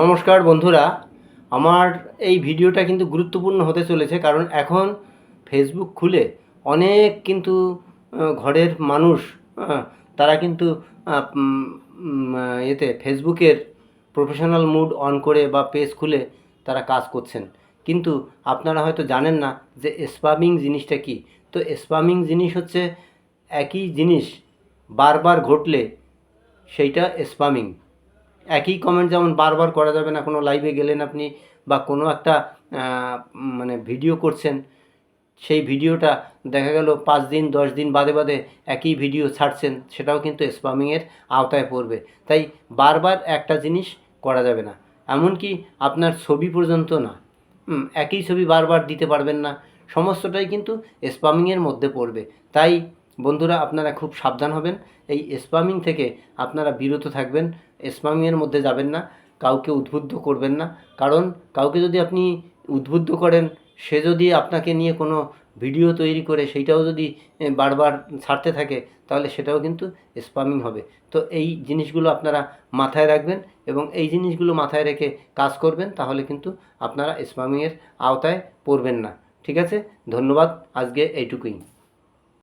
নমস্কার বন্ধুরা। আমার এই ভিডিওটা কিন্তু গুরুত্বপূর্ণ হতে চলেছে কারণ এখন ফেসবুক খুলে অনেক কিন্তু ঘরের মানুষ তারা কিন্তু এতে ফেসবুকের প্রফেশনাল মুড অন করে বা পেজ খুলে তারা কাজ করছেন। কিন্তু আপনারা হয়তো জানেন না যে স্পামিং জিনিসটা কি। তো স্পামিং জিনিস হচ্ছে একই জিনিস বারবার ঘটলে সেইটা স্পামিং একই কমেন্ট যেমন বারবার করা যাবে না, কোনো লাইভে গেলেন আপনি বা কোনো একটা মানে ভিডিও করছেন, সেই ভিডিওটা দেখা গেল পাঁচ দিন, দশ দিন বাদে বাদে একই ভিডিও ছাড়ছেন, সেটাও কিন্তু স্পামিংয়ের আওতায় পড়বে। তাই বারবার একটা জিনিস করা যাবে না। এমনকি আপনার ছবি পর্যন্ত না। একই ছবি বারবার দিতে পারবেন না। সমস্তটাই কিন্তু স্পামিংয়ের মধ্যে পড়বে। তাই বন্ধুরা, আপনারা খুব সাবধান হবেন। এই স্পামিং থেকে আপনারা বিরত থাকবেন। স্পামিংয়ের মধ্যে যাবেন না। কাউকে উদ্বুদ্ধ করবেন না। কারণ, কাউকে যদি আপনি উদ্বুদ্ধ করেন, সে যদি আপনাকে নিয়ে কোনো ভিডিও তৈরি করে, সেইটাও যদি বারবার ছাড়তে থাকে, তাহলে সেটাও কিন্তু স্পামিং হবে। তো এই জিনিসগুলো আপনারা মাথায় রাখবেন এবং এই জিনিসগুলো মাথায় রেখে কাজ করবেন, তাহলে কিন্তু আপনারা স্পামিংয়ের আওতায় পড়বেন না। ঠিক আছে? ধন্যবাদ। আজকে এইটুকুই।